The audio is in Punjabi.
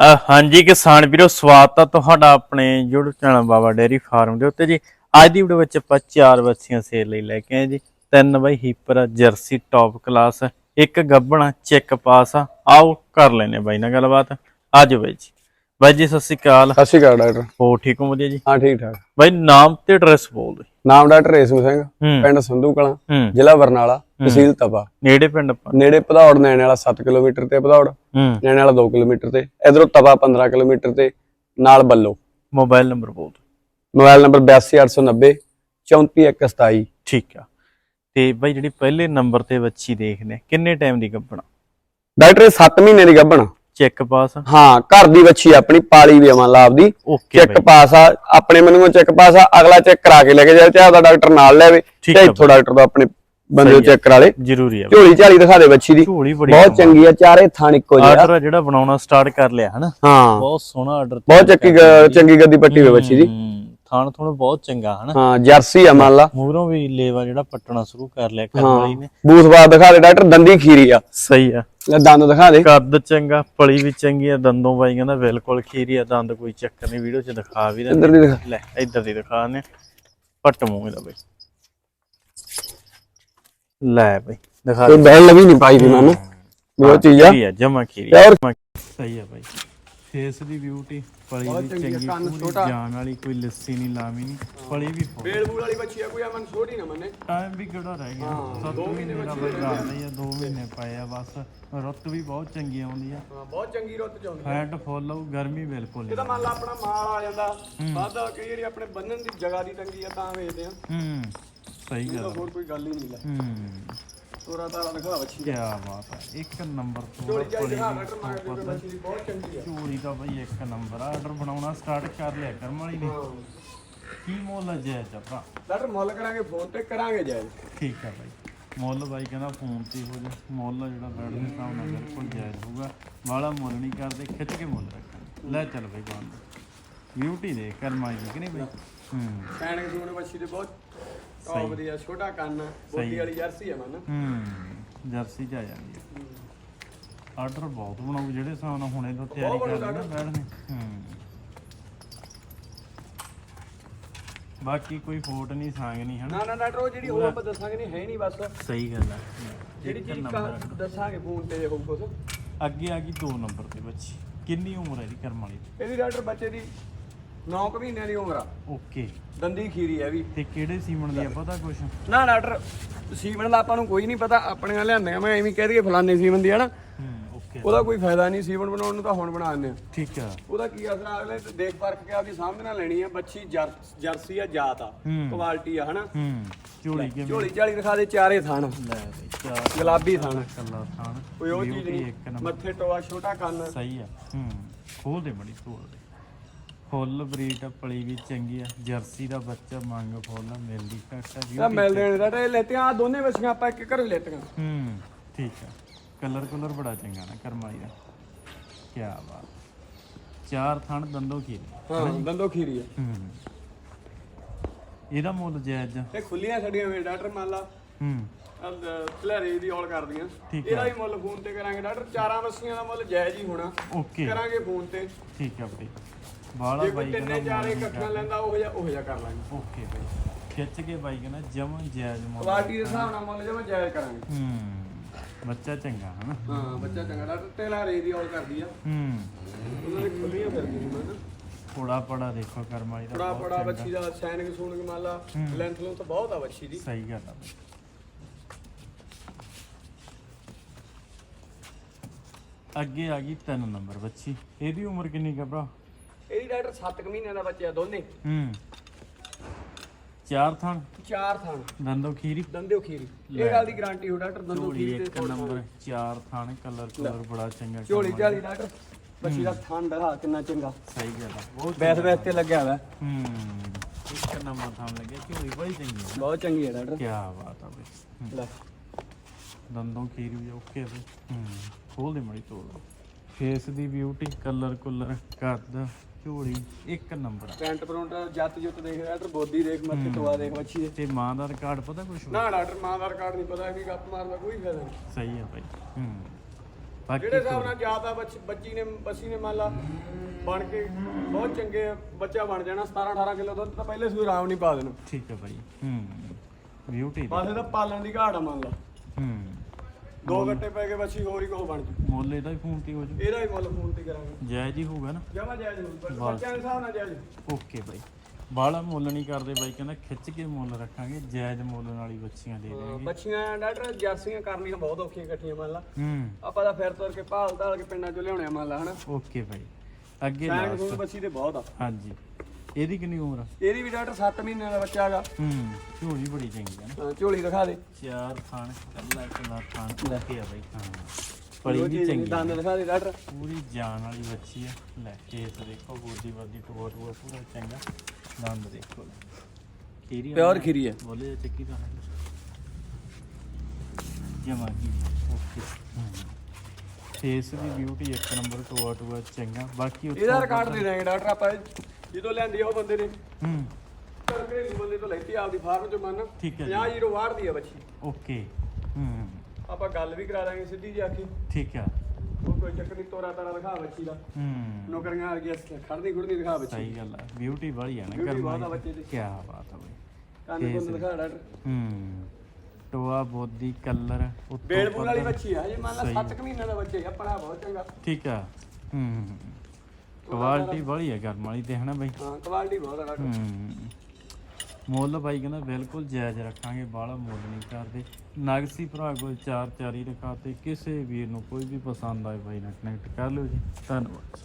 ਹਾਂਜੀ ਕਿਸਾਨ ਵੀਰੋ, ਸਵਾਗਤ ਆ ਤੁਹਾਡਾ ਆਪਣੇ YouTube channel Baba dairy farm ਦੇ ਉੱਤੇ ਜੀ। ਅੱਜ ਦੀ ਵੀਡੀਓ ਵਿੱਚ ਆਪਾਂ ਚਾਰ ਬੱਚੀਆਂ ਸੇਲ ਲਈ ਲੈ ਕੇ ਆਏ ਜੀ। ਤਿੰਨ ਬਾਈ ਹੀਪਰ, ਜਰਸੀ, ਟੌਪ ਕਲਾਸ, ਇੱਕ ਗੱਬਣਾ, ਚੈੱਕ ਪਾਸ ਆ। ਆਓ ਕਰ ਲੈਨੇ ਬਾਈ ਨਾਲ ਗੱਲਬਾਤ। ਅੱਜ ਬਾਈ ਜੀ। ਬਾਈ ਜੀ ਸਤਿ ਸ਼੍ਰੀ ਅਕਾਲ। ਸਤਿ ਸ਼੍ਰੀ ਅਕਾਲ ਡਾਕਟਰ। ਹੋ ਠੀਕ ਹੋ ਵਧੀਆ ਜੀ? ਹਾਂ ਠੀਕ ਠਾਕ। ਬਾਈ ਨਾਮ ਤੇ ਐਡਰੈਸ ਬੋਲ ਦੇ ਨਾਮ ਡਾਕਟਰ ਰੇਸ਼ਮ ਸਿੰਘ ਹੂੰ। ਪਿੰਡ ਸੰਧੂ ਕਲਾਂ ਹੂੰ। ਜ਼ਿਲ੍ਹਾ ਬਰਨਾਲਾ ਤਹਿਸੀਲ ਤਪਾ। ਨੇੜੇ ਪਿੰਡ ਆਪਾਂ? ਨੇੜੇ ਭਦੌੜ ਨੈਣੇ ਵਾਲਾ 7 ਕਿਲੋਮੀਟਰ ਤੇ ਭਦੌੜ ਹੂੰ। ਨੈਣੇ ਵਾਲਾ 2 ਕਿਲੋਮੀਟਰ ਤੇ ਇਧਰੋਂ ਤਪਾ 15 ਕਿਲੋਮੀਟਰ ਤੇ ਨਾਲ ਬੱਲੋ। ਮੋਬਾਈਲ ਨੰਬਰ ਬੋਲ ਦਿਓ। ਮੋਬਾਈਲ ਨੰਬਰ 82890 34127 ਠੀਕ ਆ। ਤੇ ਬਾਈ ਜਿਹੜੀ ਪਹਿਲੇ ਨੰਬਰ ਤੇ ਬੱਚੀ ਦੇਖਦੇ ਕਿੰਨੇ ਟਾਈਮ ਦੀ ਗੱਬਣਾ ਡਾਕਟਰ ਇਹ 7 ਮਹੀਨੇ ਦੀ ਗੱਭਣ। ਚੈੱਕ ਪਾਸ ਹਾਂ ਘਰ ਦੀ ਬੱਚੀ ਆਪਣੀ ਪਾਲੀ ਵੀ ਅਮਨ ਲਾਭ ਦੀ ਚੈੱਕ ਪਾਸ ਆ ਆਪਣੇ ਮੈਨੂੰ ਚੈੱਕ ਪਾਸ ਆ ਅਗਲਾ ਚੈੱਕ ਕਰਾ ਕੇ ਲੈ ਕੇ ਜਾਏ ਤੇ ਆਪਦਾ ਡਾਕਟਰ ਨਾਲ ਲੈਵੇ ਆ ਇੱਥੋਂ ਡਾਕਟਰ ਤੋਂ ਆਪਣੇ ਬੰਦੇ ਨੂੰ। ਚੈੱਕ ਕਰਾ ਲੇ। ਜ਼ਰੂਰੀ ਆ ਬਾਈ। ਝੋਲੀ ਝਾਲੀ ਦਿਖਾ ਦੇ ਬੱਚੀ ਦੀ। ਬਹੁਤ ਚੰਗੀ ਆ ਚਾਰੇ ਥਾਣ ਇੱਕੋ ਜਿਹਾ ਆਰਡਰ ਜਿਹੜਾ ਬਣਾਉਣਾ ਸਟਾਰਟ ਕਰ ਲਿਆ ਹਨਾ? ਹਾਂ। ਬਹੁਤ ਸੋਹਣਾ ਆਰਡਰ ਬਹੁਤ ਚੱਕੀ ਚੰਗੀ ਗੱਦੀ ਪੱਟੀ ਹੋਈ ਬੱਚੀ ਦੀ। ਥਾਣ ਥੋੜਾ ਬਹੁਤ ਚੰਗਾ ਹਨਾ? ਹਾਂ ਜਰਸੀ ਆ ਮੰਨ ਲਾ। ਮੂਹਰੋਂ ਵੀ ਲੇਵਾ ਜਿਹੜਾ ਪੱਟਣਾ ਸ਼ੁਰੂ ਕਰ ਲਿਆ ਕਰਨ ਵਾਲੀ ਨੇ। ਬੂਥਬਾਦ ਦਿਖਾ ਦੇ ਡਾਕਟਰ ਦੰਦੀ ਖੀਰੀ ਆ। ਸਹੀ ਆ। ਲੈ ਦੰਦ ਦਿਖਾ ਦੇ। ਕੱਦ ਚੰਗਾ ਪਲੀ ਵੀ ਚੰਗੀ ਆ ਦੰਦੋਂ ਬਾਈ ਕਹਿੰਦਾ ਬਿਲਕੁਲ ਖੀਰੀ ਆ ਦੰਦ ਕੋਈ ਚੱਕਰ ਨਹੀਂ ਵੀਡੀਓ 'ਚ ਦਿਖਾ ਵੀ ਇੱਧਰ ਦੀ ਦਿਖਾ। ਲੈ ਇੱਧਰ ਦੀ ਦਿਖਾ ਨੇ ਪੱਟ ਮੂੰਹ ਇਹਦਾ ਬਈ। ਲੈ ਬਈ ਦਿਖਾ ਕੋਈ ਬੈਲ ਲਵੀ ਨਹੀਂ ਪਾਈ ਦੀ ਮੈਨੂੰ। ਵੀ ਉਹ ਚੀਜ਼ ਆ। ਜਮਾ ਖੀਰੀ ਸਹੀ ਆ ਬਾਈ। ਫੇਸ ਦੀ ਬਿਊਟੀ ਪਲੀ ਵੀ ਚੰਗੀ ਪੂਰੀ ਜਾਨ ਵਾਲੀ ਕੋਈ ਲੱਸੀ ਨਹੀਂ ਲਾਵੀ ਨਹੀਂ ਪਲੀ ਵੀ ਫੁੱਲ ਬੇਲ ਬੂਲ ਵਾਲੀ ਬੱਚੀ ਆ ਕੋਈ ਅਮਨ ਛੋਟੀ ਨਾ ਮੰਨੇ। ਟਾਈਮ ਵੀ ਕਿਹੜਾ ਰਹਿ ਗਿਆ? 7 ਮਹੀਨੇ ਦਾ ਬਗਾ ਲਈ ਆ 2 ਮਹੀਨੇ ਪਏ ਆ ਬਸ ਰੁੱਤ ਵੀ ਬਹੁਤ ਚੰਗੀ ਆਉਂਦੀ ਆ। ਬਹੁਤ ਚੰਗੀ ਰੁੱਤ ਚ ਆਉਂਦੀ ਫੈਟ ਫੁੱਲ ਆਊ ਗਰਮੀ ਬਿਲਕੁਲ ਨਹੀਂ। ਇਹਦਾ ਮੰਨ ਲਾ ਆਪਣਾ ਮਾਲ ਆ ਜਾਂਦਾ ਵਾਧਾ ਕਈ ਵਾਰੀ ਆਪਣੇ ਬੰਨਣ ਦੀ ਜਗ੍ਹਾ ਦੀ ਤੰਗੀ ਆ ਤਾਂ ਵੇਚਦੇ ਆ। ਹੂੰ ਸਹੀ ਗੱਲ। ਹੋਰ ਕੋਈ ਗੱਲ ਹੀ ਨਹੀਂ ਲੈ। ਹੂੰ। ਤੋਰਾ ਤਾਰਾ ਦਿਖਾ ਬੱਚੀ ਕੀ ਬਾਤ ਆ ਇੱਕ ਨੰਬਰ ਤੋਂ ਝੋਲੀ ਚਾਹੀ ਦਿਖਾ ਡਾਕਟਰ ਮਾਰ ਦੇ ਬੱਚੀ ਦੀ ਬਹੁਤ ਚੰਗੀ ਆ। ਚੋਰੀ ਦਾ ਬਈ ਇੱਕ ਨੰਬਰ ਆਰਡਰ ਬਣਾਉਣਾ ਸਟਾਰਟ ਕਰ ਲਿਆ ਕਰਮ ਵਾਲੀ ਨੇ। ਕੀ ਮੁੱਲ ਜੈ ਚੱਪਾ ਡਾਕਟਰ ਮੁੱਲ ਕਰਾਂਗੇ ਫੋਨ ਤੇ ਕਰਾਂਗੇ ਜਾਇਜ਼। ਠੀਕ ਆ ਬਾਈ। ਮੁੱਲ ਬਾਈ ਕਹਿੰਦਾ ਫੋਨ ਤੇ ਹੋ ਜਾ। ਮੁੱਲ ਜਿਹੜਾ ਬੈਠ ਦੇ ਹਿਸਾਬ ਨਾਲ ਬਿਲਕੁਲ ਜਾਇਜ਼ ਹੋਊਗਾ। ਵਾਲਾ ਮੁੱਲ ਨਹੀਂ ਕਰਦੇ ਖਿੱਚ ਕੇ ਮੁੱਲ ਰੱਖਾਂਗੇ। ਲੈ ਚੱਲ ਬਾਈ ਬੰਦ। ਬਿਊਟੀ ਦੇ ਕਰਮਾਈ ਦੀ ਕਿ ਨਹੀਂ ਬਾਈ? ਹੂੰ। ਸੈਨਿਕ ਸੂਣ ਬੱਚੀ ਦੇ ਬਹੁਤ ਟੌਪ ਦੀ ਆ ਛੋਟਾ ਕੰਨ ਆ। ਬੋਡੀ ਵਾਲੀ ਜਰਸੀ ਆ ਮਨ। ਹੂੰ ਜਰਸੀ ਚ ਆ ਜਾਂਦੀ ਹੈ। ਆਰਡਰ ਬਹੁਤ ਬਣਾਉ ਜਿਹੜੇ ਹਿਸਾਬ ਨਾਲ ਹੁਣੇ ਤੋਂ ਤਿਆਰੀ ਕਰ ਰਹੇ ਨਾ ਹੂੰ। ਬਾਕੀ ਕੋਈ ਫੋਟ ਨਹੀਂ ਸਾਂਗ ਨਹੀਂ ਹਨਾ? ਨਾ ਨਾ ਡਾਕਟਰ ਉਹ ਜਿਹੜੀ ਹੋਰ ਆਪਾਂ ਦੱਸਾਂਗੇ ਨਹੀਂ ਹੈ ਨਹੀਂ ਬਸ। ਸਹੀ ਗੱਲ ਆ। ਜਿਹੜੀ ਚੀਜ਼ ਦੱਸਾਂਗੇ ਫੋਨ ਤੇ ਹੋਊ ਕੁਛ। ਅੱਗੇ ਆ ਗਈ 2 ਨੰਬਰ ਤੇ ਬੱਚੀ ਕਿੰਨੀ ਉਮਰ ਹੈ ਇਹਦੀ ਕਰਮ ਵਾਲੀ? ਇਹਦੀ ਡਾਕਟਰ ਬੱਚੇ ਦੀ 9 ਕੁ ਮਹੀਨਿਆਂ ਦੀ ਉਮਰ ਆ। ਓਕੇ। ਦੰਦੀ ਖੀਰੀ ਹੈ ਵੀ। ਤੇ ਕਿਹੜੇ ਸੀਮਨ ਦੀ ਆ ਪਤਾ ਕੁਛ? ਨਾ ਡਾਕਟਰ ਸੀਮਨ ਦਾ ਆਪਾਂ ਨੂੰ ਕੋਈ ਨਹੀਂ ਪਤਾ ਆਪਣੀਆਂ ਲਿਆਂਦੀਆਂ ਮੈਂ ਐਵੇਂ ਕਹਿ ਦਈਏ ਫਲਾਣੇ ਸੀਮਨ ਦੀ ਆ ਨਾ ਹੂੰ ਓਕੇ। ਉਹਦਾ ਕੋਈ ਫਾਇਦਾ ਨਹੀਂ ਸੀਮਨ ਬਣਾਉਣ ਨੂੰ ਤਾਂ ਹੁਣ ਬਣਾ ਦਿੰਦੇ ਆ। ਠੀਕ ਆ। ਉਹਦਾ ਕੀ ਅਸਰ ਆ, ਅਗਲੇ ਤੇ ਦੇਖ ਪਰਖ ਕੇ ਆਪਦੀ ਸਾਹਮਣੇ ਨਾਲ ਲੈਣੀ ਆ ਬੱਚੀ ਜਰ- ਜਰਸੀ ਆ ਜਾਤ ਆ ਹੂੰ। ਕੁਆਲਿਟੀ ਆ ਹਨਾ? ਹੂੰ ਝੋਲੀ ਕਿਵੇਂ? ਝੋਲੀ ਝਾਲੀ ਦਿਖਾ ਦੇ ਚਾਰੇ ਥਾਣ। ਲੈ ਬਈ ਚਾਰ ਗੁਲਾਬੀ ਥਾਣ। ਕੱਲਾ ਥਾਣ। ਕੋਈ ਉਹ ਚੀਜ਼ Beauty ਨਹੀਂ ਇੱਕ ਨੰਬਰ। ਮੱਥੇ ਟੋਆ ਛੋਟਾ ਕੰਨ। ਸਹੀ ਆ ਹੂੰ। ਖੋਲ ਦੇ ਬੜੀ ਤੋੜ ਦੇ। ਫੁੱਲ ਬਰੀਡ ਪਲੀ ਵੀ ਚੰਗੀ ਆ। ਜਰਸੀ ਦਾ ਬੱਚਾ ਮੰਗ ਫੁੱਲ ਮਿਲਦੀ ਘੱਟ ਆ ਤਾਂ ਮਿਲਦੇ ਨੇ ਡਾਕਟਰ ਇਹ ਲੈਤੀਆਂ ਆ ਦੋਨੇ ਵਸੀਆਂ ਆਪਾਂ ਇੱਕ ਘਰੋਂ ਲੈਤੀਆਂ। ਹੂੰ ਠੀਕ ਆ। ਕਲਰ ਕਲਰ ਬੜਾ ਚੰਗਾ ਨਾ ਕਰਮਾਈ ਦਾ। ਕੀ ਬਾਤ। ਚਾਰ ਥਣ ਦੰਦੋ ਕੀ ਹਾਂ ਦੰਦੋ ਖੀਰੀ ਆ। ਹੂੰ ਇਹਦਾ ਮੁੱਲ ਜਾਇਜ਼ ਆ? ਇਹ ਖੁੱਲੀਆਂ ਛੱਡੀਆਂ ਵੇ ਡਾਕਟਰ ਮੰਨ ਲਾ। ਹੂੰ। ਭਲੇਰੇ ਦੀ ਔਲ ਕਰਦੀਆਂ। ਇਹਦਾ ਵੀ ਮੁੱਲ ਫੋਨ ਤੇ ਕਰਾਂਗੇ ਡਾਕਟਰ। ਚਾਰਾਂ ਵਸੀਆਂ ਦਾ ਮੁੱਲ ਜਾਇਜ਼ ਹੀ ਹੋਣਾ। ਓਕੇ। ਕਰਾਂਗੇ ਫੋਨ ਤੇ। ਠੀਕ ਆ ਬਈ। ਬਾਲਾ ਜੇ ਬਾਈ ਕੋਈ ਕਹਿੰਦਾ ਤਿੰਨੇ ਚਾਰੇ ਇਕੱਠੀਆਂ ਲੈਂਦਾ ਉਹ ਜਿਹਾ ਉਹ ਜਿਹਾ ਕਰ ਲਾਂਗੇ। ਓਕੇ ਬਈ। ਖਿੱਚ ਕੇ ਬਾਈ ਕਹਿੰਦਾ ਜਮਨ ਜਾਇਜ਼ ਮੁੱਲ ਕੁਆਲਿਟੀ ਦੇ ਹਿਸਾਬ ਨਾਲ ਮੁੱਲ ਜਿਵੇਂ ਜਾਇਜ਼ ਕਰਾਂਗੇ। ਹੂੰ ਬੱਚਾ ਚੰਗਾ ਹਨਾ? ਹਾਂ ਬੱਚਾ ਚੰਗਾ ਡਾਕਟਰ ਤੇਲਾ ਦੀ ਔਲ ਕਰਦੀ ਆ। ਹੂੰ। ਉਹਨਾਂ ਦੀ ਖੁੱਲੀਆਂ ਫਿਰਦੀਆਂ ਮੈਂ ਥੋੜਾ ਪੜਾ ਦੇਖੋ ਕਰਮਾਈ ਦਾ ਬੜਾ ਬਹੁਤ ਬੜਾ ਚੰਗਾ। ਬੱਚੀ ਦਾ ਸੈਨਿਕ ਸੂਨਿਕ ਮੰਨ ਲਾ ਲੈਂਥ ਨੂੰ ਤਾਂ ਬਹੁਤ ਆ ਬੱਚੀ ਦੀ। ਸਹੀ ਗੱਲ ਆ ਬਈ। ਅੱਗੇ ਆ ਗਈ 3 ਨੰਬਰ ਬੱਚੀ। ਇਹਦੀ ਉਮਰ ਕਿੰਨੀ ਕਾ ਭਰਾ? ਇਹਦੀ ਡਾਕਟਰ 7 ਮਹੀਨਿਆਂ ਦਾ ਬੱਚਾ ਦੋਨੇ। ਹੂੰ। ਚਾਰ ਥਣ ਚਾਰ ਥਾਣ ਦੰਦੋ ਖੀਰੀ? ਦੰਦਿਓ ਖੀਰੀ। ਇਹ ਗੱਲ ਦੀ ਗਾਰੰਟੀ ਹੋ ਡਾਕਟਰ ਦੰਦੋ ਝੋਲੀ ਖੀਰੀ ਇੱਕ ਤੇ ਨੰਬਰ ਚਾਰ ਥਣ ਕਲਰ ਕਲਰ ਬੜਾ ਚੰਗਾ ਝੋਲੀ ਝਾਲੀ ਡਾਕਟਰ ਬੱਚੀ ਦਾ ਥਾਣ ਦਿਖਾ ਕਿੰਨਾ ਚੰਗਾ। ਸਹੀ ਗੱਲ ਆ ਬਹੁਤ ਬੈਸ ਬੈਸ ਤੇ ਲੱਗਿਆ ਹੋਇਆ ਹੂੰ। ਇੱਕ ਨੰਬਰ ਥਣ ਲੱਗਿਆ ਝੋਲੀ ਬੜੀ ਚੰਗੀ ਆ। ਬਹੁਤ ਚੰਗੀ ਹੈ ਡਾਕਟਰ। ਕੀ ਬਾਤ ਆ ਬਈ। ਲੈ। ਦੰਦੋਂ ਖੀਰੀ ਵੀ ਓਕੇ ਵੀ ਹੂੰ। ਖੋਲ ਦੇ ਮੜੀ ਤੋੜ ਫੇਸ ਦੀ ਬਿਊਟੀ ਕਲਰ ਕੁਲਰ ਕੱਦ। ਝੋਲੀ ਇੱਕ ਨੰਬਰ ਆ। ਪੈਂਟ ਪਰੋਂਟ ਜੱਤ ਜੁੱਤ ਦੇਖ ਡਾਕਟਰ ਬੋਦੀ ਦੇਖ ਮੱਥੇ ਟੋਆ ਦੇਖ ਬੱਚੀ ਦੇ ਤੇ ਮਾਂ ਦਾ ਰਿਕਾਰਡ ਪਤਾ ਕੁਛ ਨਾ ਡਾਕਟਰ ਮਾਂ ਦਾ ਰਿਕਾਰਡ ਨਹੀਂ ਪਤਾ ਕਿ ਗੱਪ ਮਾਰਦਾ ਕੋਈ ਫਾਇਦਾ ਨਹੀਂ। ਸਹੀ ਆ ਭਾਈ ਹੂੰ। ਬਾਕੀ ਜਿਹੜੇ ਹਿਸਾਬ ਨਾਲ ਜ਼ਿਆਦਾ ਬੱਚ- ਬੱਚੀ ਨੇ ਬੱਚੀ ਨੇ ਮੰਨ ਲਾ ਬਣ ਕੇ ਬਹੁਤ ਚੰਗੇ ਬੱਚਾ ਬਣ ਜਾਣਾ 17 18 ਕਿਲੋ ਦੁੱਧ ਤਾਂ ਪਹਿਲੇ ਸੂਈ ਆਰਾਮ ਨਹੀਂ ਪਾ ਦੇਣਾ। ਠੀਕ ਹੈ ਬਾਈ। ਹੂੰ। ਬਿਊਟੀ ਬਸ ਇਹਦਾ ਪਾਲਣ ਦੀ ਘਾਟ ਆ ਮੰਨ ਲਾ। ਹੂੰ। ਦੋ ਗੱਟੇ ਪੈ ਕੇ ਬੱਚੀ ਹੋਰ ਹੀ ਕੋਹ ਬਣ ਜੂ। ਮੁੱਲ ਇਹਦਾ ਹੀ ਫੋਨ ਤੇ ਹੋ ਜੂ। ਇਹਦਾ ਹੀ ਮੁੱਲ ਫੋਨ ਤੇ ਕਰਾਂਗੇ। ਜਾਇਜ਼ ਹੀ ਹੋਊਗਾ ਨਾ। ਜਮਾ ਜਾਇਜ਼ ਹੋਊ, ਪਰ ਬਸ। ਬੱਚਿਆਂ ਦੇ ਹਿਸਾਬ ਨਾਲ ਜਾਇਜ਼ ਓਕੇ ਬਾਈ। ਬਾਹਲਾ ਮੁੱਲ ਨਹੀਂ ਕਰਦੇ ਬਾਈ ਕਹਿੰਦਾ ਖਿੱਚ ਕੇ ਮੁੱਲ ਰੱਖਾਂਗੇ ਜਾਇਜ਼ ਮੁੱਲ ਨਾਲ ਹੀ ਬੱਚੀਆਂ ਦੇ ਦੇਵਾਂਗੇ ਬੱਚੀਆਂ ਡਾਕਟਰ ਜਰਸੀਆਂ ਕਰਨੀਆਂ ਬਹੁਤ ਔਖੀਆਂ ਇਕੱਠੀਆਂ ਮੰਨ ਲਾ। ਹੂੰ। ਆਪਾਂ ਤਾਂ ਫਿਰ ਤੁਰ ਕੇ ਭਾਲ ਧਾਲ ਕੇ ਪਿੰਡਾਂ ਚੋਂ ਲਿਆਉਣੇ ਮੰਨ ਲਾ ਹਨਾ। ਓਕੇ ਬਾਈ। ਅੱਗੇ ਲਾਸਟ ਬੱਚੀ ਤੇ ਬਹੁਤ ਆ। ਹਾਂਜੀ। ਇਹਦੀ ਕਿੰਨੀ ਉਮਰ ਆ? ਇਹਦੀ ਵੀ ਡਾਕਟਰ 7 ਮਹੀਨਿਆਂ ਦਾ ਬੱਚਾ ਹੈਗਾ। ਹੂੰ ਝੋਲੀ ਬੜੀ ਚੰਗੀ ਹੈ ਨਾ। ਹਾਂ, ਝੋਲੀ ਦਿਖਾ ਦੇ। ਚਾਰ ਥਾਣ ਕੱਲਾ ਕੱਲਾ ਥਾਣ ਓਕੇ ਆ ਬਾਈ। ਹਾਂ ਪੜੀ ਵੀ ਚੰਗੀ ਦੰਦ ਆ। ਦਿਖਾ ਦੇ ਡਾਕਟਰ। ਪੂਰੀ ਜਾਨ ਵਾਲੀ ਬੱਚੀ ਆ। ਲੈ ਕੇਸ ਦੇਖੋ ਗੋਦੀ ਵਰਦੀ ਟੋਆ ਟੋਆ ਪੂਰਾ ਚੰਗਾ। ਦੰਦ ਦੇਖੋ। ਖੀਰੀ ਪਿਓਰ ਖੀਰੀ ਹੈ ਬੋਲੇ ਚੱਕੀ ਤਾਂ ਜਮਾ ਕੀ। ਓਕੇ। ਫੇਸ ਦੀ ਬਿਊਟੀ ਇੱਕ ਨੰਬਰ ਟੋਆ ਟੋਆ ਚੰਗਾ। ਬਾਕੀ ਉੱਥੋਂ ਇਹਦਾ ਰਿਕਾਰਡ ਦੇ ਦਾਂਗੇ ਡਾਕਟਰ ਆਪਾਂ। ਜਦੋਂ ਲੈਂਦੀ ਆ ਉਹ ਬੰਦੇ ਨੇ। ਹੂੰ। ਘਰੇਲੂ ਬੰਦੇ ਤੋਂ ਲੈਤੀ ਆਪਦੀ ਫਾਰਮ ਚੋਂ ਮੰਨ। ਠੀਕ ਹੈ ਜੀ। 50 ਜੀਰੋ ਵਾੜ ਦੀ ਆ ਬੱਚੀ। ਓਕੇ। ਹੂੰ। ਆਪਾਂ ਗੱਲ ਵੀ ਕਰਾ ਦਾਂਗੇ ਸਿੱਧੀ ਜੀ ਆਖੀ। ਠੀਕ ਆ। ਉਹ ਕੋਈ ਚੱਕਰ ਨਹੀਂ ਤੋਰਾ ਤਾਰਾ ਦਿਖਾ ਬੱਚੀ ਦਾ। ਹੂੰ। ਨੌਕਰੀਆਂ ਆ ਗਿਆ ਖੜਦੀ ਖੁੜਦੀ ਦਿਖਾ ਬੱਚੀ। ਸਹੀ ਗੱਲ ਆ ਬਿਊਟੀ ਵਾਲੀ ਆ ਨਾ Beauty ਕਰਮਾਂ ਬਹੁਤ ਆ ਬੱਚੇ ਦੀ। ਕੀ ਬਾਤ ਆ ਬਈ। ਕੰਨ ਕੁੰਨ ਦਿਖਾ ਡਾਕਟਰ। ਹੂੰ। ਟੋਆ ਬੋਦੀ ਕਲਰ ਉੱਤੋਂ ਬੇਲਪੁਰ ਵਾਲੀ ਪੱਧਰ। ਬੱਚੀ ਆ ਹਜੇ ਮੰਨ ਸਹੀ। ਲਾ 7 ਮਹੀਨਿਆਂ ਦਾ ਬੱਚਾ ਹੀ ਆਪਣਾ ਬਹੁਤ ਚੰਗਾ। ਠੀਕ ਆ। ਹੂੰ। ਕੁਆਲਿਟੀ ਵਾਲੀ ਆ ਕਰਮ ਵਾਲੀ ਤੇ ਹਨਾ ਬਈ? ਹਾਂ ਕੁਆਲਿਟੀ ਬਹੁਤ ਆ ਡਾਕਟਰ ਹੂੰ। ਮੁੱਲ ਬਾਈ ਕਹਿੰਦਾ ਬਿਲਕੁਲ ਜਾਇਜ਼ ਰੱਖਾਂਗੇ ਬਾਹਲਾ ਮੁੱਲ ਨਹੀਂ ਕਰਦੇ। ਨਗਸੀ ਭਰਾ ਕੋਲ ਚਾਰ ਚਾਰੀ ਰਖਾਤੇ ਕਿਸੇ ਵੀਰ ਨੂੰ ਕੋਈ ਵੀ ਪਸੰਦ ਆਏ ਬਾਈ ਨਾਲ ਕਨੈਕਟ ਕਰ ਲਿਓ ਜੀ। ਧੰਨਵਾਦ।